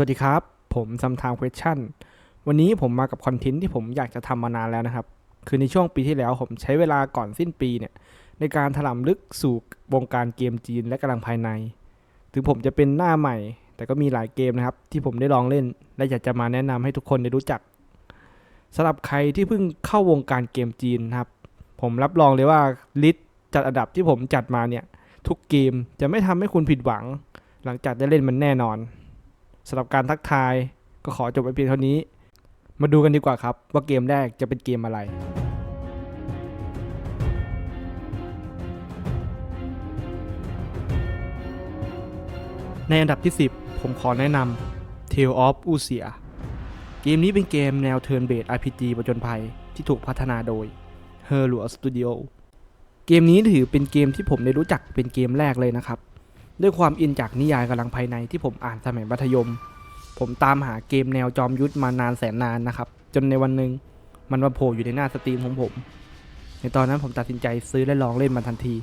วัสดีครับ ผมซัมทามเควชั่นวันนี้ผมมากับคอนเทนต์ที่ผมอยากจะทำมานานแล้วนะครับ คือในช่วงปีที่แล้วผมใช้เวลาก่อนสิ้นปีเนี่ย ในการถล่มลึกสู่วงการเกมจีนและกำลังภายใน ถึงผมจะเป็นหน้าใหม่ แต่ก็มีหลายเกมนะครับ ที่ผมได้ลองเล่น และอยากจะมาแนะนำให้ทุกคนได้รู้จักสำหรับใครที่เพิ่งเข้าวงการเกมจีนนะครับ ผมรับรองเลยว่าลิสต์จัดอันดับที่ผมจัดมาเนี่ยทุกเกมจะไม่ทำให้คุณผิดหวัง หลังจากได้เล่นมันแน่นอน สำหรับการทักทายก็ขอจบไปเพียงเท่านี้ มาดูกันดีกว่าครับ ว่าเกมแรกจะเป็นเกมอะไรในอันดับที่ 10 ผมขอแนะนำ Tale of u s i a เกมนี้เป็นเกมแนว Turn Based RPG ประจนภัยที่ถูกพัฒนาโดย h e r l u a Studio เกมนี้ถือเป็นเกมที่ผมได้รู้จักเป็นเกมแรกเลยนะครับ ด้วยความอินจากนิยายกำลังภายในที่ผมอ่านสมัยมัธยม ผมตามหาเกมแนวจอมยุทธมานานแสนนานนะครับ จนในวันหนึ่งมันมาโผล่อยู่ในหน้าสตรีมของผม ในตอนนั้นผมตัดสินใจซื้อและลองเล่นมันทันที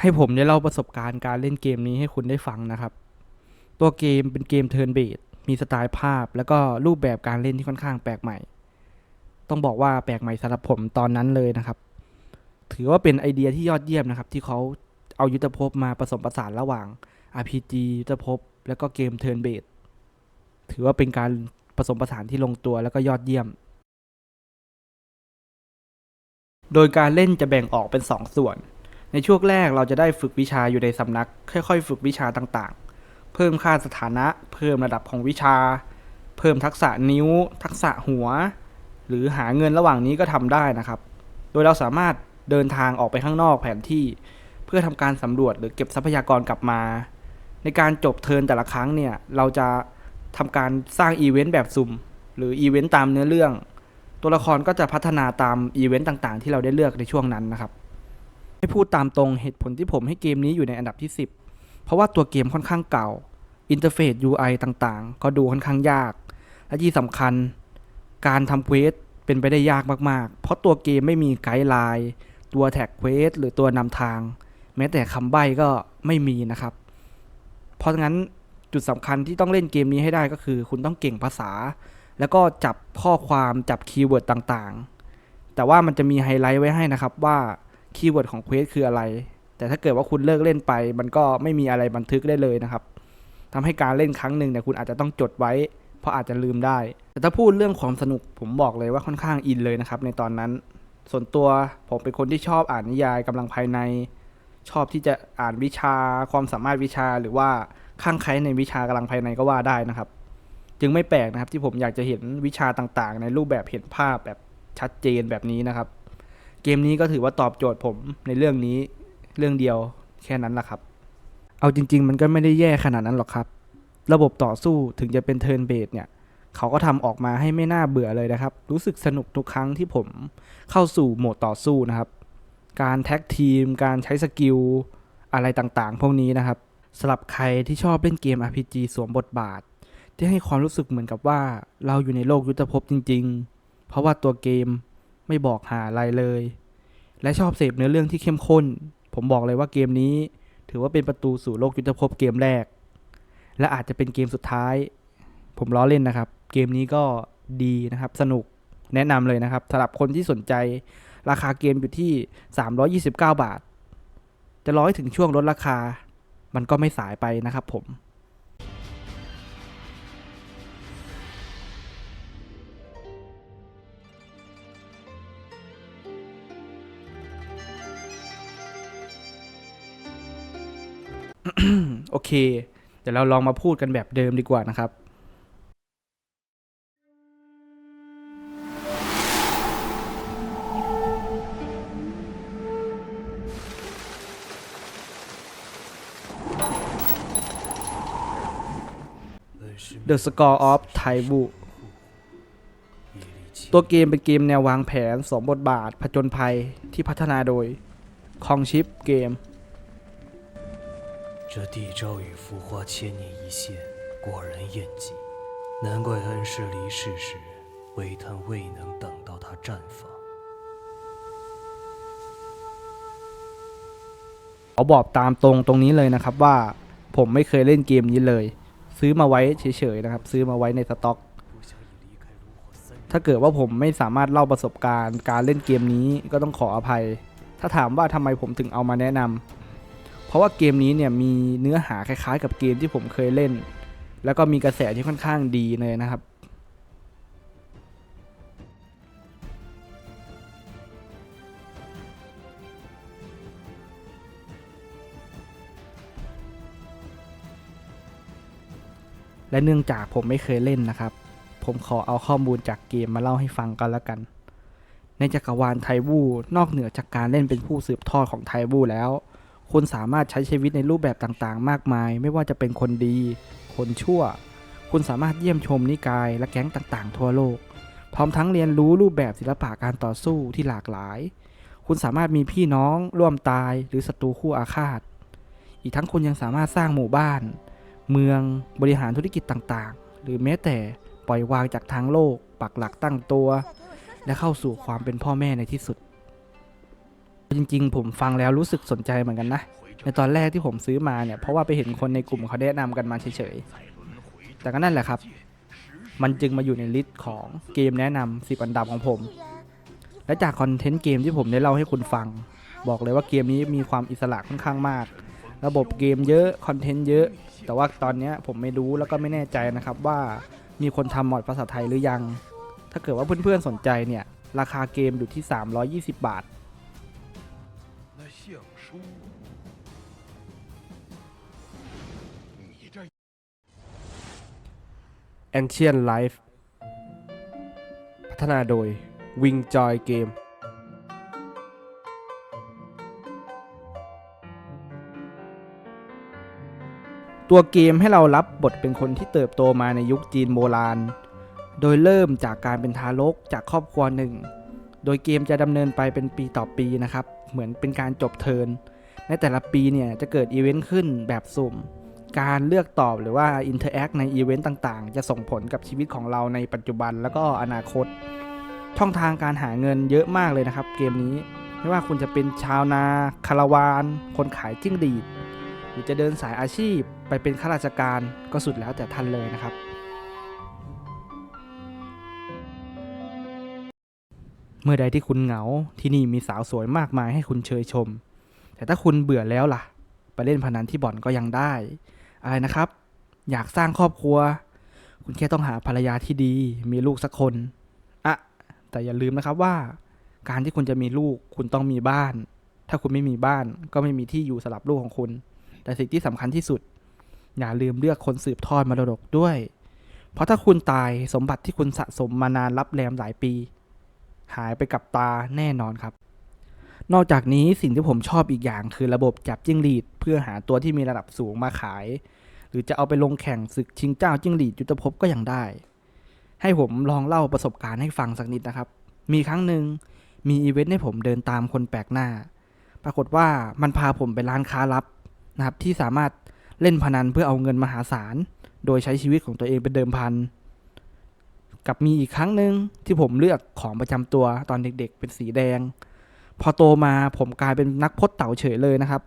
ให้ผมได้เล่าประสบการณ์การเล่นเกมนี้ให้คุณได้ฟังนะครับ ตัวเกมเป็นเกมเทิร์นเบสมีสไตล์ภาพ แล้วก็รูปแบบการเล่นที่ค่อนข้างแปลกใหม่ ต้องบอกว่าแปลกใหม่สำหรับผมตอนนั้นเลยนะครับ ถือว่าเป็นไอเดียที่ยอดเยี่ยมนะครับ ที่เขา เอายุทธภพมาผสมผสานระหว่าง RPG ยุทธภพแล้วก็เกมเทิร์นเบสถือว่าเป็นการผสมผสานที่ลงตัวแล้วก็ยอดเยี่ยม โดยการเล่นจะแบ่งออกเป็น2ส่วน ในช่วงแรกเราจะได้ฝึกวิชาอยู่ในสำนัก ค่อยๆ ฝึกวิชาต่างๆ เพิ่มค่าสถานะ เพิ่มระดับของวิชา เพิ่มทักษะนิ้ว ทักษะหัว หรือหาเงินระหว่างนี้ก็ทำได้นะครับ โดยเราสามารถเดินทางออกไปข้างนอกแผนที่ พื่อทำการสำรวจหรือเก็บทรัพยากรกลับมา ในการจบเทิร์นแต่ละครั้งเนี่ย เราจะทำการสร้างอีเวนต์แบบสุ่มหรืออีเวนต์ตามเนื้อเรื่อง ตัวละครก็จะพัฒนาตามอีเวนต์ต่างๆ ที่เราได้เลือกในช่วงนั้นนะครับ ให้พูดตามตรงเหตุผลที่ผมให้เกมนี้อยู่ในอันดับที่ 10 เพราะว่าตัวเกมค่อนข้างเก่าอินเทอร์เฟซ UI ต่างๆ ก็ดูค่อนข้างยาก และที่สำคัญการทำเควสเป็นไปได้ยากมากๆ เพราะตัวเกมไม่มีไกด์ไลน์ ตัวแท็กเควสหรือตัวนำทาง ม้แต่คำใบ้ก็ไม่มีนะครับ เพราะงั้นจุดสำคัญที่ต้องเล่นเกมนี้ให้ได้ก็คือ คุณต้องเก่งภาษา แล้วก็จับข้อความจับคีย์เวิร์ดต่างๆ แต่ว่ามันจะมีไฮไลท์ไว้ให้นะครับว่าคีย์เวิร์ดของเควสคืออะไร แต่ถ้าเกิดว่าคุณเลิกเล่นไป มันก็ไม่มีอะไรบันทึกได้เลยนะครับทำให้การเล่นครั้งหนึ่งเนี่ยคุณอาจจะต้องจดไว้ เพราะอาจจะลืมได้ แต่ถ้าพูดเรื่องความสนุกผมบอกเลยว่าค่อนข้างอินเลยนะครับในตอนนั้น ส่วนตัวผมเป็นคนที่ชอบอ่านนิยายกำลังภายใน ชอบที่จะอ่านวิชาความสามารถวิชาหรือว่าข้างใครในวิชากำลังภายในก็ว่าได้นะครับ จึงไม่แปลกนะครับที่ผมอยากจะเห็นวิชาต่างๆ ในรูปแบบเห็นภาพแบบชัดเจนแบบนี้นะครับ เกมนี้ก็ถือว่าตอบโจทย์ผมในเรื่องนี้เรื่องเดียวแค่นั้นแหละครับ เอาจริง ๆ มันก็ไม่ได้แย่ขนาดนั้นหรอกครับ ระบบต่อสู้ถึงจะเป็นเทิร์นเบสเนี่ยเขาก็ทำออกมาให้ไม่น่าเบื่อเลยนะครับ รู้สึกสนุกทุกครั้งที่ผมเข้าสู่โหมดต่อสู้นะครับ การแท็กทีม การใช้สกิลอะไรต่างๆ พวกนี้นะครับสำหรับใครที่ชอบเล่นเกม RPG สวมบทบาท ที่ให้ความรู้สึกเหมือนกับว่าเราอยู่ในโลกยุทธภพจริง ๆ เพราะว่าตัวเกมไม่บอกหาอะไรเลย และชอบเสพเนื้อเรื่องที่เข้มข้น ผมบอกเลยว่าเกมนี้ ถือว่าเป็นประตูสู่โลกยุทธภพเกมแรก และอาจจะเป็นเกมสุดท้าย ผมล้อเล่นนะครับ เกมนี้ก็ดีนะครับ สนุกแนะนำเลยนะครับสำหรับคนที่สนใจ ราคาเกมอยู่ที่ 329 บาท จะร้อยถึงช่วงลดราคา มันก็ไม่สายไปนะครับผมโอเค เดี๋ยวเราลองมาพูดกันแบบเดิมดีกว่านะครับ The Score of t a i b u ตัวเกมเป็นเกมแนววางแผนสมบทบาท ผจญภัยที่พัฒนาโดยคองชิปเกม 这地诏与浮华千年一线，果然艳迹。难怪恩师离世时，微叹未能等到他绽放。 ขอบอกตามตรงตรงนี้เลยนะครับว่า ผมไม่เคยเล่นเกมนี้เลย ซื้อมาไว้เฉยๆนะครับ ซื้อมาไว้ในสต็อก ถ้าเกิดว่าผมไม่สามารถเล่าประสบการณ์ การเล่นเกมนี้ก็ต้องขออภัย ถ้าถามว่าทำไมผมถึงเอามาแนะนำเพราะว่าเกมนี้เนี่ยมีเนื้อหาคล้ายๆ กับเกมที่ผมเคยเล่น แล้วก็มีกระแสที่ค่อนข้างดีเลยนะครับ และเนื่องจากผมไม่เคยเล่นนะครับ ผมขอเอาข้อมูลจากเกมมาเล่าให้ฟังกันแล้วกัน ในจักรวาลไทวูนอกเหนือจากการเล่นเป็นผู้สืบทอดของไทวูแล้ว คุณสามารถใช้ชีวิตในรูปแบบต่างๆ มากมาย ไม่ว่าจะเป็นคนดี คนชั่ว คุณสามารถเยี่ยมชมนิกายและแก๊งต่างๆ ทั่วโลก พร้อมทั้งเรียนรู้รูปแบบศิลปะการต่อสู้ที่หลากหลาย คุณสามารถมีพี่น้องร่วมตายหรือศัตรูคู่อาฆาต อีกทั้งคุณยังสามารถสร้างหมู่บ้าน เมืองบริหารธุรกิจต่างๆ หรือแม้แต่ปล่อยวางจากทางโลก ปักหลักตั้งตัว และเข้าสู่ความเป็นพ่อแม่ในที่สุด จริงๆ ผมฟังแล้วรู้สึกสนใจเหมือนกันนะ ในตอนแรกที่ผมซื้อมาเนี่ย เพราะว่าไปเห็นคนในกลุ่มเขาแนะนำกันมาเฉยๆ แต่ก็นั่นแหละครับ มันจึงมาอยู่ในลิสต์ของเกมแนะนำ10อันดับของผม และจากคอนเทนต์เกมที่ผมได้เล่าให้คุณฟัง บอกเลยว่าเกมนี้มีความอิสระค่อนข้างมาก ระบบเกมเยอะ คอนเทนต์เยอะ แต่ว่าตอนนี้ผมไม่รู้แล้วก็ไม่แน่ใจนะครับว่ามีคนทำมอดภาษาไทยหรือยัง ถ้าเกิดว่าเพื่อนๆสนใจเนี่ย ราคาเกมอยู่ที่ 320 บาท Ancient Life พัฒนาโดย Wing Joy Game ตัวเกมให้เรารับบทเป็นคนที่เติบโตมาในยุคจีนโบราณ โดยเริ่มจากการเป็นทารกจากครอบครัวหนึ่ง โดยเกมจะดำเนินไปเป็นปีต่อปีนะครับ เหมือนเป็นการจบเทิน ในแต่ละปีเนี่ยจะเกิดอีเวนต์ขึ้นแบบสุ่ม การเลือกตอบหรือว่าอินเทอร์แอคในอีเวนต์ต่างๆ จะส่งผลกับชีวิตของเราในปัจจุบันแล้วก็อนาคต ช่องทางการหาเงินเยอะมากเลยนะครับ เกมนี้ ไม่ว่าคุณจะเป็นชาวนาคาราวาน คนขายจิ้งดีด หรือจะเดินสายอาชีพไปเป็นข้าราชการก็สุดแล้วแต่ท่านเลยนะครับ เมื่อใดที่คุณเหงาที่นี่มีสาวสวยมากมายให้คุณเชยชม แต่ถ้าคุณเบื่อแล้วล่ะ ไปเล่นพนันที่บ่อนก็ยังได้ อะไรนะครับ อยากสร้างครอบครัว คุณแค่ต้องหาภรรยาที่ดี มีลูกสักคนอะแต่อย่าลืมนะครับว่า การที่คุณจะมีลูกคุณต้องมีบ้าน ถ้าคุณไม่มีบ้านก็ไม่มีที่อยู่สำหรับลูกของคุณ แต่สิ่งที่สำคัญที่สุด อย่าลืมเลือกคนสืบทอดมรดกด้วย เพราะถ้าคุณตายสมบัติที่คุณสะสมมานานรับแรมหลายปี หายไปกับตาแน่นอนครับ นอกจากนี้สิ่งที่ผมชอบอีกอย่างคือระบบจับจิ้งหรีด เพื่อหาตัวที่มีระดับสูงมาขาย หรือจะเอาไปลงแข่งศึกชิงเจ้าจิ้งหรีดยุทธภพก็ยังได้ ให้ผมลองเล่าประสบการณ์ให้ฟังสักนิดนะครับ มีครั้งหนึ่งมีอีเวนต์ให้ผมเดินตามคนแปลกหน้า ปรากฏว่ามันพาผมไปร้านค้าลับ นะครับที่สามารถเล่นพนันเพื่อเอาเงินมหาศาล โดยใช้ชีวิตของตัวเองเป็นเดิมพัน กับมีอีกครั้งหนึ่งที่ผมเลือกของประจำตัวตอนเด็กๆ เป็นสีแดง พอโตมาผมกลายเป็นนักพจน์เต่าเฉยเลยนะครับ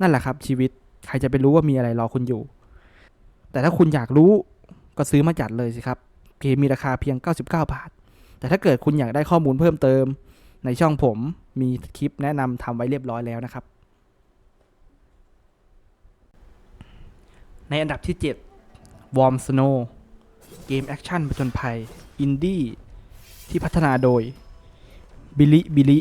นั่นแหละครับชีวิตใครจะไปรู้ว่ามีอะไรรอคุณอยู่ แต่ถ้าคุณอยากรู้ก็ซื้อมาจัดเลยสิครับเกมมีราคาเพียง 99 บาท แต่ถ้าเกิดคุณอยากได้ข้อมูลเพิ่มเติม ในช่องผมมีคลิปแนะนำทำไว้เรียบร้อยแล้วนะครับ ในอันดับที่ 7 Warm Snow เกมแอคชั่นผจญภัย อินดี้ ที่พัฒนาโดย บิลิบิลิ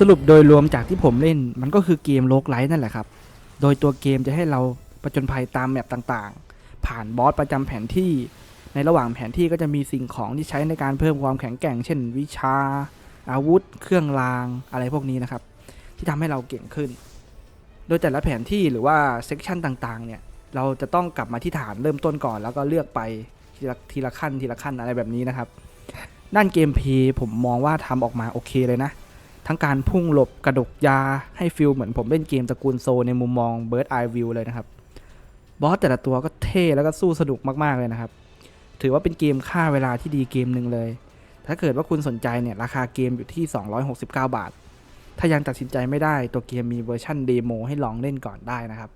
สรุปโดยรวมจากที่ผมเล่นมันก็คือเกมโลกไลท์นั่นแหละครับ โดยตัวเกมจะให้เราประจนภัยตามแมปต่างๆ ผ่านบอสประจำแผนที่ ในระหว่างแผนที่ก็จะมีสิ่งของที่ใช้ในการเพิ่มความแข็งแกร่ง เช่น วิชา อาวุธ เครื่องรางอะไรพวกนี้นะครับ ที่ทำให้เราเก่งขึ้น โดยแต่ละแผนที่หรือว่าเซกชันต่างๆเนี่ยเราจะต้องกลับมาที่ฐานเริ่มต้นก่อนแล้วก็เลือกไปทีละทีละขั้นทีละขั้นอะไรแบบนี้นะครับด้านเกมเพย์ผมมองว่าทำออกมาโอเคเลยนะ ทั้งการพุ่งหลบกระดกยาให้ฟิลเหมือนผมเล่นเกมตระกูลโซในมุมมอง Bird Eye View เลยนะครับ บอสแต่ละตัวก็เท่แล้วก็สู้สนุกมากๆเลยนะครับ ถือว่าเป็นเกมค่าเวลาที่ดีเกมหนึ่งเลย ถ้าเกิดว่าคุณสนใจเนี่ยราคาเกมอยู่ที่ 269 บาท ถ้ายังตัดสินใจไม่ได้ตัวเกมมีเวอร์ชันเดโมให้ลองเล่นก่อนได้นะครับ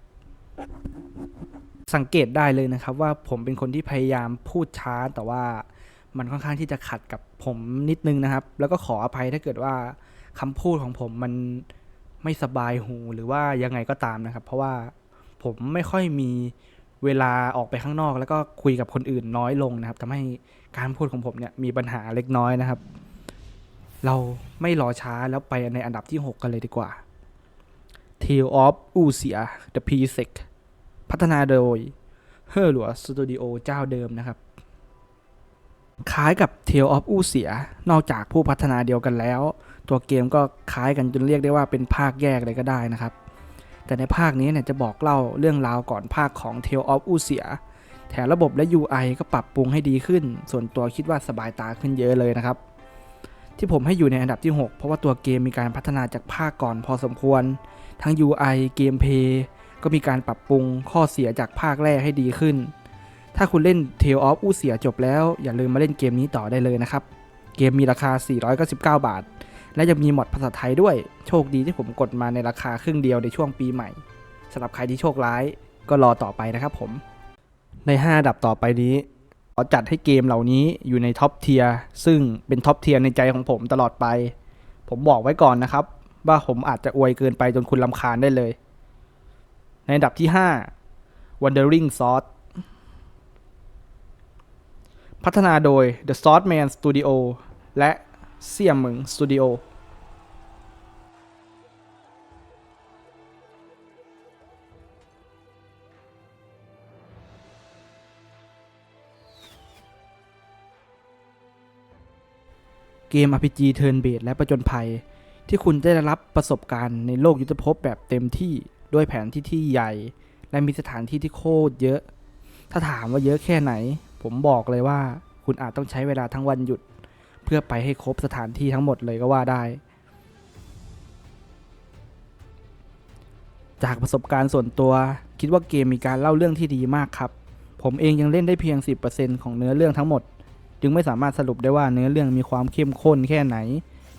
สังเกตได้เลยนะครับว่าผมเป็นคนที่พยายามพูดช้าแต่ว่ามันค่อนข้างที่จะขัดกับผมนิดนึงนะครับ แล้วก็ขออภัยถ้าเกิดว่าคำพูดของผมมันไม่สบายหูหรือว่ายังไงก็ตามนะครับ เพราะว่า ผมไม่ค่อยมีเวลาออกไปข้างนอก แล้วก็คุยกับคนอื่นน้อยลงนะครับทำให้การพูดของผมเนี่ยมีปัญหาเล็กน้อยนะครับ เราไม่รอช้าแล้วไปในอันดับที่ 6 กันเลยดีกว่า Tale of u s i a The p s e c พัฒนาโดยเฮอหลัวสตูดิโอเจ้าเดิมนะครับ คล้ายกับ Tale of u s i a นอกจากผู้พัฒนาเดียวกันแล้ว ตัวเกมก็คล้ายกันจนเรียกได้ว่าเป็นภาคแยกเลยก็ได้นะครับ แต่ในภาคนี้เนี่ยจะบอกเล่าเรื่องราวก่อนภาคของ Tale of u s i a แถมระบบและ UI ก็ปรับปรุงให้ดีขึ้น ส่วนตัวคิดว่าสบายตาขึ้นเยอะเลยนะครับ ที่ผมให้อยู่ในอันดับที่ 6 เพราะว่าตัวเกมมีการพัฒนาจากภาคก่อนพอสมควร ทั้ง UI เกมเพย์ก็มีการปรับปรุงข้อเสียจากภาคแรกให้ดีขึ้น ถ้าคุณเล่น Tale of u s i a จบแล้ว อย่าลืมมาเล่นเกมนี้ต่อได้เลยนะครับ เกมมีราคา 499 บาท และยังมีมอดภาษาไทยด้วย โชคดีที่ผมกดมาในราคาครึ่งเดียวในช่วงปีใหม่สำหรับใครที่โชคร้ายก็รอต่อไปนะครับผม ใน 5 ดับต่อไปนี้ขอจัดให้เกมเหล่านี้อยู่ในท็อปเทียร์ซึ่งเป็นท็อปเทียร์ในใจของผมตลอดไป ผมบอกไว้ก่อนนะครับ ว่าผมอาจจะอวยเกินไปจนคุณลำคาญได้เลย ในอันดับที่ 5 Wandering Sword พัฒนาโดย The Swordman Studio และ เสี่ยมมึง Studio เกม RPG Turn Based และประจนภัย ที่คุณจะได้รับประสบการณ์ในโลกยุทธภพแบบเต็มที่ด้วยแผนที่ที่ใหญ่ และมีสถานที่ที่โคตรเยอะ ถ้าถามว่าเยอะแค่ไหน ผมบอกเลยว่าคุณอาจต้องใช้เวลาทั้งวันหยุด พื่อไปให้ครบสถานที่ทั้งหมดเลยก็ว่าได้ จากประสบการณ์ส่วนตัวคิดว่าเกมมีการเล่าเรื่องที่ดีมากครับ ผมเองยังเล่นได้เพียง 10%ของเนื้อเรื่องทั้งหมด จึงไม่สามารถสรุปได้ว่าเนื้อเรื่องมีความเข้มข้นแค่ไหน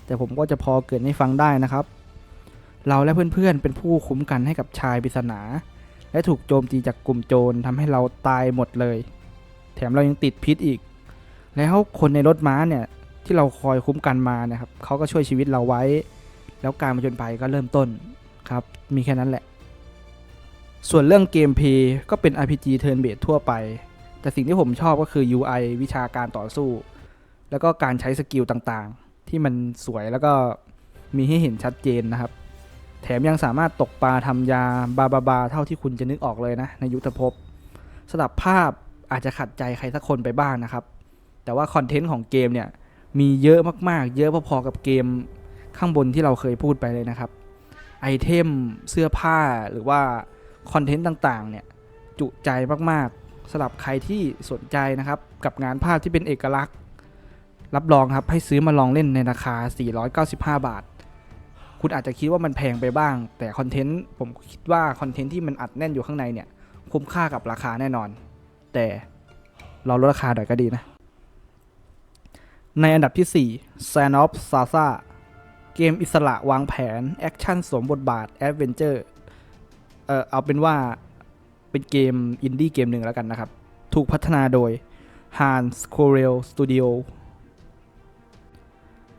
แต่ผมก็จะพอเกิดให้ฟังได้นะครับ เราและเพื่อนๆเป็นผู้คุ้มกันให้กับชายปริศนา และถูกโจมตีจากกลุ่มโจรทำให้เราตายหมดเลย แถมเรายังติดพิษอีกแล้วคนในรถม้าเนี่ย ที่เราคอยคุ้มกันมานะครับเขาก็ช่วยชีวิตเราไว้ แล้วการมาจนไปก็เริ่มต้นครับ มีแค่นั้นแหละ ส่วนเรื่องเกมเพย์ก็เป็น RPG Turn Based ทั่วไป แต่สิ่งที่ผมชอบก็คือ UI วิชาการต่อสู้ แล้วก็การใช้สกิลต่างๆ ที่มันสวยแล้วก็มีให้เห็นชัดเจนนะครับ แถมยังสามารถตกปลาทำยาบาบาบาเท่าที่คุณจะนึกออกเลยนะ ในยุทธภพสลับภาพอาจจะขัดใจใครสักคนไปบ้างนะครับ แต่ว่าคอนเทนต์ของเกมเนี่ย มีเยอะมากๆ เยอะพอๆกับเกมข้างบนที่เราเคยพูดไปเลยนะครับ ไอเทมเสื้อผ้าหรือว่าคอนเทนต์ต่างๆ เนี่ยจุใจมากๆสำหรับใครที่สนใจนะครับ กับงานภาพที่เป็นเอกลักษณ์ รับรองครับให้ซื้อมาลองเล่นในราคา 495 บาท คุณอาจจะคิดว่ามันแพงไปบ้าง แต่คอนเทนต์ผมคิดว่าคอนเทนต์ที่มันอัดแน่นอยู่ข้างในเนี่ยคุ้มค่ากับราคาแน่นอน แต่เราลดราคาหน่อยก็ดีนะ ในอันดับที่ 4 s a n o f Sasa เกมอิสระวางแผน แอคชั่นสวมบทบาท แอดเวนเจอร์ เอ่อ เอาเป็นว่าเป็นเกมอินดี้เกมหนึ่งแล้วกันนะครับ ถูกพัฒนาโดย Hans Corel Studio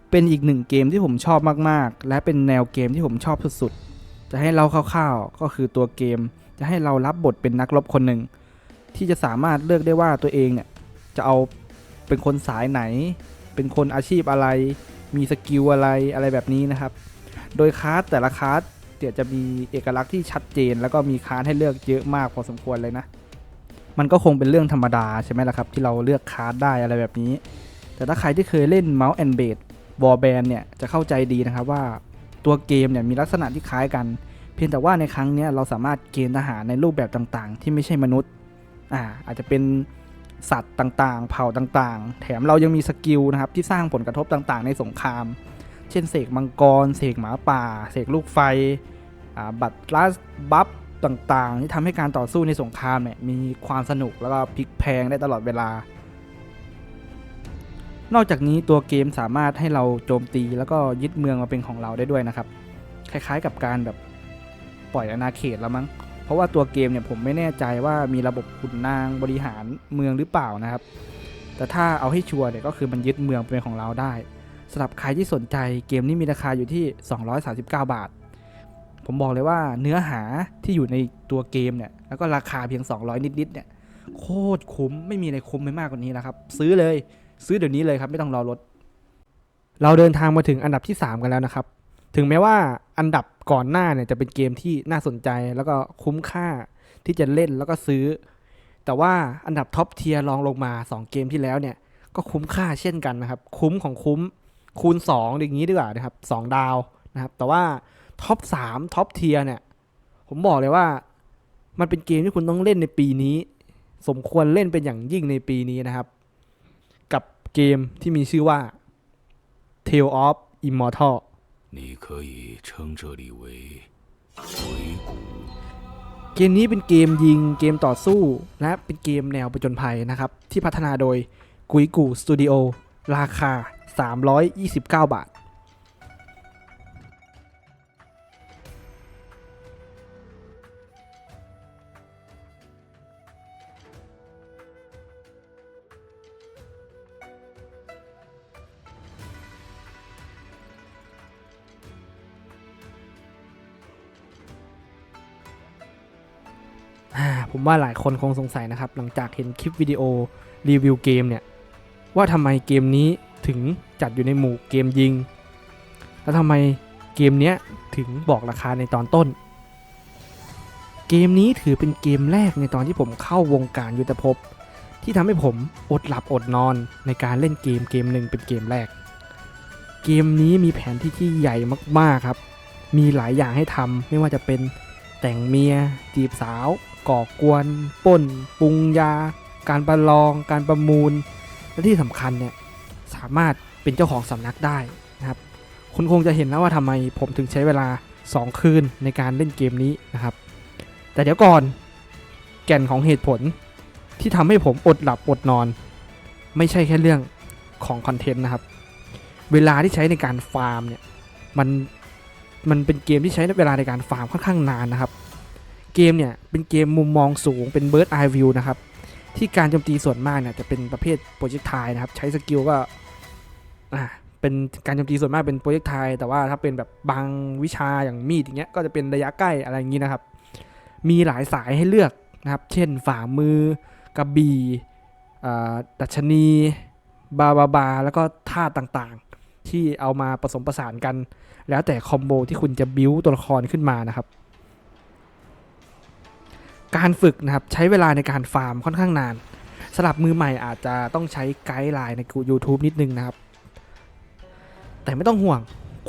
เป็นอีกหนึ่งเกมที่ผมชอบมาก ๆ และเป็นแนวเกมที่ผมชอบสุดๆ จะให้เราคร่าวๆ ก็คือตัวเกม จะให้เรารับบทเป็นนักรบคนหนึ่ง ที่จะสามารถเลือกได้ว่าตัวเองเนี่ย จะเอาเป็นคนสายไหน เป็นคนอาชีพอะไร มีสกิลอะไรอะไรแบบนี้นะครับ โดยคลาสแต่ละคลาสเดี๋ยวจะมีเอกลักษณ์ที่ชัดเจน แล้วก็มีคลาสให้เลือกเยอะมากพอสมควรเลยนะ มันก็คงเป็นเรื่องธรรมดาใช่ไหมล่ะครับ ที่เราเลือกคลาสได้อะไรแบบนี้ แต่ถ้าใครที่เคยเล่น Mouse and Blade Warband เนี่ยจะเข้าใจดีนะครับว่าตัวเกมเนี่ยมีลักษณะที่คล้ายกัน เพียงแต่ว่าในครั้งเนี้ยเราสามารถเกณฑ์ทหารในรูปแบบต่างๆ ที่ไม่ใช่มนุษย์อ่าอาจจะเป็น สัตว์ต่างๆ เผ่าต่างๆ แถมเรายังมีสกิลนะครับที่สร้างผลกระทบต่างๆ ในสงคราม เช่นเสกมังกร เสกหมาป่า เสกลูกไฟบัตรลัสบัฟต่างๆ ที่ทำให้การต่อสู้ในสงครามเนี่ยมีความสนุกแล้วก็พลิกแพลงได้ตลอดเวลา นอกจากนี้ตัวเกมสามารถให้เราโจมตีแล้วก็ยึดเมืองมาเป็นของเราได้ด้วยนะครับ คล้ายๆกับการแบบปล่อยอาณาเขตแล้วมั้ง เพราะว่าตัวเกมเนี่ยผมไม่แน่ใจว่ามีระบบขุนนางบริหารเมืองหรือเปล่านะครับ แต่ถ้าเอาให้ชัวร์เนี่ยก็คือมันยึดเมืองเป็นของเราได้สำหรับใครที่สนใจเกมนี้มีราคาอยู่ที่ 239 บาท ผมบอกเลยว่าเนื้อหาที่อยู่ในตัวเกมเนี่ยแล้วก็ราคาเพียง 200 นิดๆเนี่ยโคตรคุ้มไม่มีอะไรคุ้มไปมากกว่านี้แล้วครับ ซื้อเลยซื้อเดี๋ยวนี้เลยครับไม่ต้องรอรถเราเดินทางมาถึงอันดับที่ 3 กันแล้วนะครับ ถึงแม้ว่าอันดับก่อนหน้าเนี่ยจะเป็นเกมที่น่าสนใจแล้วก็คุ้มค่าที่จะเล่นแล้วก็ซื้อ แต่ว่าอันดับท็อปเทียร์รองลงมา 2 เกมที่แล้วเนี่ยก็คุ้มค่าเช่นกันนะครับ คุ้มของคุ้มคูณ2อย่างนี้ดีกว่านะครับ2ดาวนะครับ แต่ว่าท็อป3ท็อปเทียร์เนี่ย ผมบอกเลยว่า มันเป็นเกมที่คุณต้องเล่นในปีนี้ สมควรเล่นเป็นอย่างยิ่งในปีนี้นะครับ กับเกมที่มีชื่อว่า Tale of Immortal 你可以称这里为鬼谷。 เกมนี้เป็นเกมยิงเกมต่อสู้ และเป็นเกมแนวประจนภัยนะครับ ที่พัฒนาโดยกุยกูสตูดิโอราคา 329 บาท ว่าหลายคนคงสงสัยนะครับ หลังจากเห็นคลิปวิดีโอรีวิวเกมเนี่ย ว่าทำไมเกมนี้ถึงจัดอยู่ในหมู่เกมยิง แล้วทำไมเกมเนี้ยถึงบอกราคาในตอนต้น เกมนี้ถือเป็นเกมแรกในตอนที่ผมเข้าวงการยุทธภพ ที่ทำให้ผมอดหลับอดนอนในการเล่นเกมเกมหนึ่งเป็นเกมแรก เกมนี้มีแผนที่ที่ใหญ่มากๆครับ มีหลายอย่างให้ทำไม่ว่าจะเป็น แต่งเมีย จีบสาว ก่อกวนปล้นปรุงยา การประลอง การประมูล และที่สำคัญเนี่ยสามารถเป็นเจ้าของสำนักได้นะครับ คุณคงจะเห็นแล้วว่าทำไมผมถึงใช้เวลา 2 คืนในการเล่นเกมนี้นะครับ แต่เดี๋ยวก่อนแก่นของเหตุผลที่ทำให้ผมอดหลับอดนอน ไม่ใช่แค่เรื่องของคอนเทนต์นะครับ เวลาที่ใช้ในการฟาร์มเนี่ยมัน มันเป็นเกมที่ใช้เวลาในการฟาร์มค่อนข้างนานนะครับ เกมเนี่ยเป็นเกมมุมมองสูงเป็น Bird Eye View นะครับ ที่การโจมตีส่วนมากเนี่ยจะเป็นประเภทโปรเจกต์ไทนะครับ ใช้สกิลก็อ่าเป็นการโจมตีส่วนมากเป็นโปรเจกต์ไทแต่ว่าถ้าเป็นแบบบางวิชาอย่างมีดอย่างเงี้ยก็จะเป็นระยะใกล้อะไรอย่างงี้นะครับ มีหลายสายให้เลือกนะครับ เช่นฝ่ามือกระบี่อ่าดัชนี บาบาบา แล้วก็ท่าต่างๆ ที่เอามาผสมผสานกัน แล้วแต่คอมโบที่คุณจะบิวตัวละครขึ้นมานะครับ การฝึกนะครับใช้เวลาในการฟาร์มค่อนข้างนานสำหรับมือใหม่อาจจะต้องใช้ไกด์ไลน์ใน YouTube นิดนึงนะครับ แต่ไม่ต้องห่วง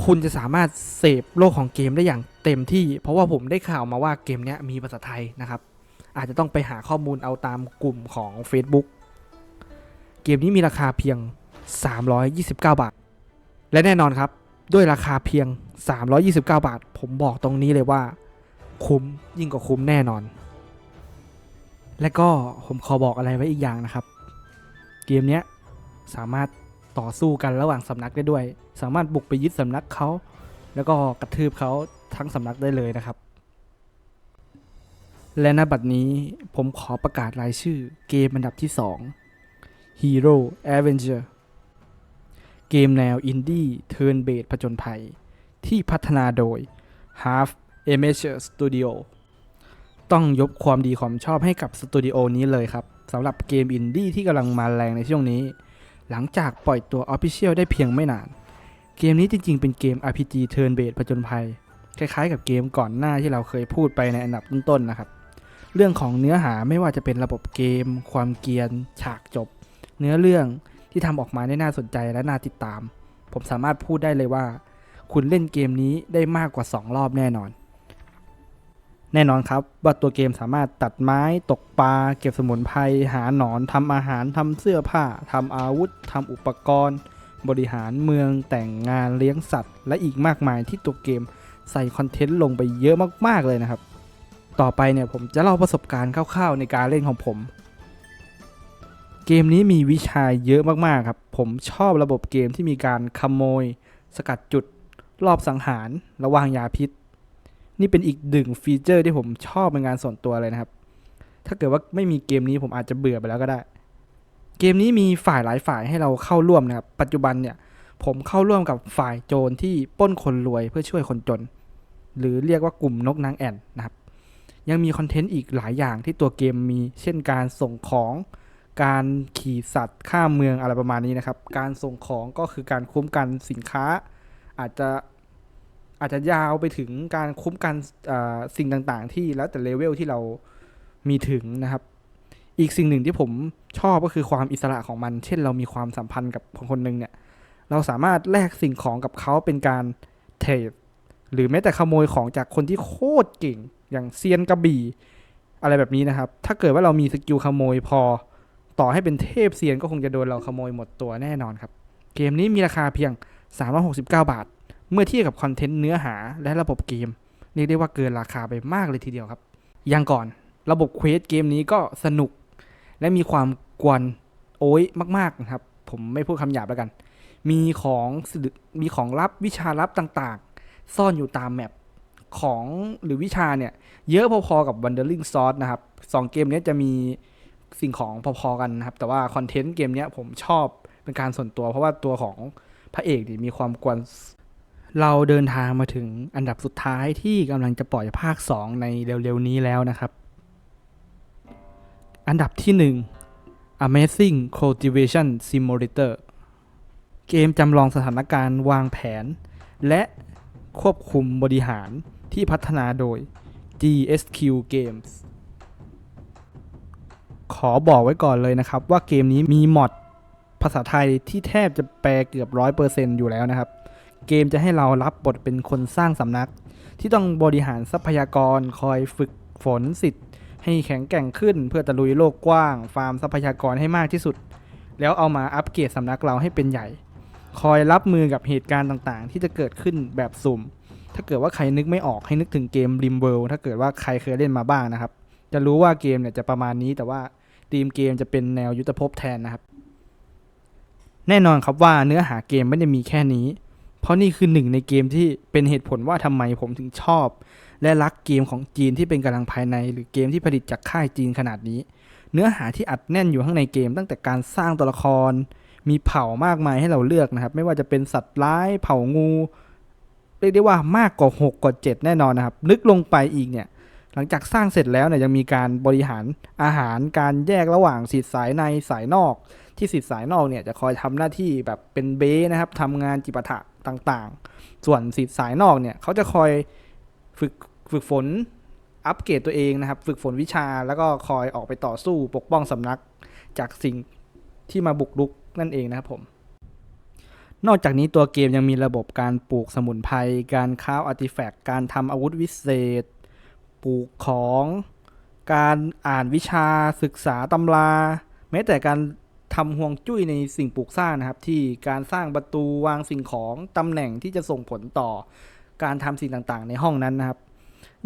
คุณจะสามารถเสพโลกของเกมได้อย่างเต็มที่ เพราะว่าผมได้ข่าวมาว่าเกมนี้มีภาษาไทยนะครับ อาจจะต้องไปหาข้อมูลเอาตามกลุ่มของ Facebook เกมนี้มีราคาเพียง 329 บาท และแน่นอนครับ ด้วยราคาเพียง 329 บาท ผมบอกตรงนี้เลยว่า คุ้มยิ่งกว่าคุ้มแน่นอน และก็ผมขอบอกอะไรไว้อีกอย่างนะครับ เกมเนี้ยสามารถต่อสู้กันระหว่างสำนักได้ด้วย สามารถบุกไปยึดสำนักเขา แล้วก็กระทืบเขาทั้งสำนักได้เลยนะครับ และณบัดนี้ผมขอประกาศรายชื่อเกมอันดับที่ 2 Hero Avenger เกมแนวอินดี้เทิร์นเบสผจญภัย ที่พัฒนาโดย Half Amateur Studio ต้องยกความดีความชอบให้กับสตูดิโอนี้เลยครับสำหรับเกมอินดี้ที่กำลังมาแรงในช่วงนี้ หลังจากปล่อยตัว Official ได้เพียงไม่นาน เกมนี้จริงๆ เป็นเกม RPG Turn Based ผจญภัย คล้ายๆ กับเกมก่อนหน้าที่เราเคยพูดไปในอันดับต้นๆนะครับ เรื่องของเนื้อหาไม่ว่าจะเป็นระบบเกม ความเกียน ฉากจบ เนื้อเรื่อง ที่ทำออกมาได้น่าสนใจและน่าติดตาม ผมสามารถพูดได้เลยว่า คุณเล่นเกมนี้ได้มากกว่า 2 รอบแน่นอน แน่นอนครับว่าตัวเกมสามารถตัดไม้ตกปลาเก็บสมุนไพรหาหนอนทำอาหารทำเสื้อผ้าทำอาวุธทำอุปกรณ์ บริหารเมืองแต่งงานเลี้ยงสัตว์ และอีกมากมายที่ตัวเกมใส่คอนเทนต์ลงไปเยอะมากๆเลยนะครับ ต่อไปเนี่ยผมจะเล่าประสบการณ์คร่าวๆในการเล่นของผม เกมนี้มีวิชาเยอะมากๆครับ ผมชอบระบบเกมที่มีการขโมย สกัดจุด รอบสังหาร ระวางยาพิษ นี่เป็นอีกหนึ่งฟีเจอร์ที่ผมชอบเป็นงานส่วนตัวเลยนะครับ ถ้าเกิดว่าไม่มีเกมนี้ผมอาจจะเบื่อไปแล้วก็ได้ เกมนี้มีฝ่ายหลายฝ่ายให้เราเข้าร่วมนะครับ ปัจจุบันเนี่ยผมเข้าร่วมกับฝ่ายโจรที่ปล้นคนรวยเพื่อช่วยคนจน หรือเรียกว่ากลุ่มนกนางแอ่นนะครับ ยังมีคอนเทนต์อีกหลายอย่างที่ตัวเกมมี เช่นการส่งของ การขี่สัตว์ข้ามเมืองอะไรประมาณนี้นะครับ การส่งของก็คือการคุ้มกันสินค้า อาจจะอาจจะยาวไปถึงการคุ้มกันอ่าสิ่งต่างๆ ที่แล้วแต่เลเวลที่เรามีถึงนะครับ อีกสิ่งหนึ่งที่ผมชอบก็คือความอิสระของมัน เช่น เรามีความสัมพันธ์กับคนคนหนึ่งเนี่ย เราสามารถแลกสิ่งของกับเขาเป็นการเทรดหรือแม้แต่ขโมยของจากคนที่โคตรเก่ง อย่างเซียนกระบี่ อะไรแบบนี้นะครับ ถ้าเกิดว่าเรามีสกิลขโมยพอ ต่อให้เป็นเทพเซียนก็คงจะโดนเราขโมยหมดตัวแน่นอนครับ เกมนี้มีราคาเพียง 369 บาท เมื่อเทียบกับคอนเทนต์เนื้อหาและระบบเกมเรียกได้ว่าเกินราคาไปมากเลยทีเดียวครับอย่างก่อนระบบเควสเกมนี้ก็สนุก และมีความกวนโอ้ยมากๆนะครับ ผมไม่พูดคำหยาบแล้วกัน มีของมีของลับวิชาลับต่างๆ ซ่อนอยู่ตามแมปของหรือวิชาเนี่ย เยอะพอๆกับ Wandering Sword นะครับสองเกมนี้จะมี สิ่งของพอๆกันนะครับ แต่ว่าคอนเทนต์เกมเนี้ยผมชอบเป็นการส่วนตัวเพราะว่าตัวของพระเอกนี่มีความกวนเราเดินทางมาถึงอันดับสุดท้ายที่กำลังจะปล่อยภาค 2 ในเร็วๆนี้แล้วนะครับ อันดับที่ 1 Amazing Cultivation Simulator เกมจำลองสถานการณ์วางแผน และควบคุมบริหารที่พัฒนาโดย GSQ Games ขอบอกไว้ก่อนเลยนะครับ ว่าเกมนี้มีมอดภาษาไทยที่แทบจะแปลเกือบ100%อร์เซนอยู่แล้วนะครับ เกมจะให้เรารับบทเป็นคนสร้างสำนัก ที่ต้องบริหารทรัพยากรคอยฝึกฝนสิทธิ์ ให้แข็งแกร่งขึ้น เพื่อตะลุยโลกกว้าง ฟาร์มทรัพยากรให้มากที่สุด แล้วเอามาอัปเกรดสำนักเราให้เป็นใหญ่ คอยรับมือกับเหตุการณ์ต่างๆ ที่จะเกิดขึ้นแบบสุ่ม ถ้าเกิดว่าใครนึกไม่ออกให้นึกถึงเกม Rim World ถ้าเกิดว่าใครเคยเล่นมาบ้างนะครับ จะรู้ว่าเกมเนี่ยจะประมาณนี้แต่ว่าธีมเกมจะเป็นแนวยุทธภพแทนนะครับ แน่นอนครับว่าเนื้อหาเกมไม่ได้มีแค่นี้ เพราะนี่คือหนึ่งในเกมที่เป็นเหตุผลว่าทำไมผมถึงชอบ และรักเกมของจีนที่เป็นกำลังภายใน หรือเกมที่ผลิตจากค่ายจีนขนาดนี้ เนื้อหาที่อัดแน่นอยู่ข้างในเกม ตั้งแต่การสร้างตัวละคร มีเผ่ามากมายให้เราเลือกนะครับ ไม่ว่าจะเป็นสัตว์ร้าย เผ่างูเรียกได้ว่ามากกว่า 6 กว่า 7 แน่นอนนะครับนึกลงไปอีกเนี่ย หลังจากสร้างเสร็จแล้วเนี่ยยังมีการบริหารอาหารการแยกระหว่างสีสายในสายนอก ที่สีสายนอกเนี่ยจะคอยทำหน้าที่แบบเป็นเบสนะครับทำงานจิปาถะต่างๆ ส่วนสีสายนอกเนี่ยเขาจะคอยฝึกฝึกฝนอัปเกรดตัวเองนะครับ ฝึกฝนวิชาแล้วก็คอยออกไปต่อสู้ปกป้องสำนักจากสิ่งที่มาบุกรุกนั่นเองนะครับผม นอกจากนี้ตัวเกมยังมีระบบการปลูกสมุนไพร การค้าวอาร์ติแฟกต์ การทำอาวุธวิเศษ ปลูกของ การอ่านวิชาศึกษาตำรา แม้แต่การทำห่วงจุ้ยในสิ่งปลูกสร้างนะครับ ที่การสร้างประตูวางสิ่งของตำแหน่งที่จะส่งผลต่อการทำสิ่งต่างๆ ในห้องนั้นนะครับ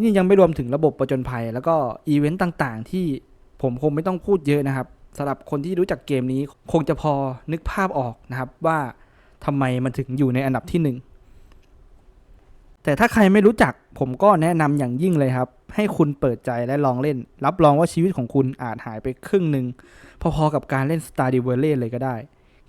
นี่ยังไม่รวมถึงระบบประจนภัย แล้วก็อีเวนต์ต่างๆ ที่ผมคงไม่ต้องพูดเยอะนะครับสำหรับคนที่รู้จักเกมนี้คงจะพอนึกภาพออกนะครับว่าทำไมมันถึงอยู่ในอันดับที่หนึ่ง แต่ถ้าใครไม่รู้จักผมก็แนะนำอย่างยิ่งเลยครับ ให้คุณเปิดใจและลองเล่น รับรองว่าชีวิตของคุณอาจหายไปครึ่งหนึ่งพอๆกับการเล่น Stardew Valley เลยก็ได้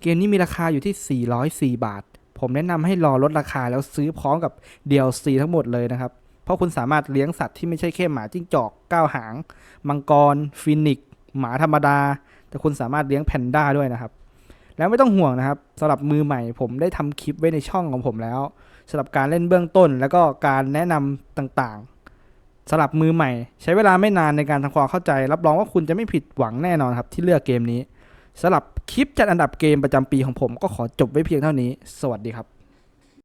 เกมนี้มีราคาอยู่ที่ 404 บาท ผมแนะนำให้รอลดราคาแล้วซื้อพร้อมกับ DLC ทั้งหมดเลยนะครับ เพราะคุณสามารถเลี้ยงสัตว์ที่ไม่ใช่แค่หมาจิ้งจอกก้าวหาง มังกร ฟินิกซ์หมาธรรมดา แต่คุณสามารถเลี้ยงแพนด้าด้วยนะครับ แล้วไม่ต้องห่วงนะครับสำหรับมือใหม่ ผมได้ทำคลิปไว้ในช่องของผมแล้ว สำหรับการเล่นเบื้องต้น แล้วก็การแนะนำต่างๆสำหรับมือใหม่ ใช้เวลาไม่นานในการทำความเข้าใจ รับรองว่าคุณจะไม่ผิดหวังแน่นอนครับที่เลือกเกมนี้สำหรับคลิปจัดอันดับเกมประจำปีของผมก็ขอจบไว้เพียงเท่านี้ สวัสดีครับ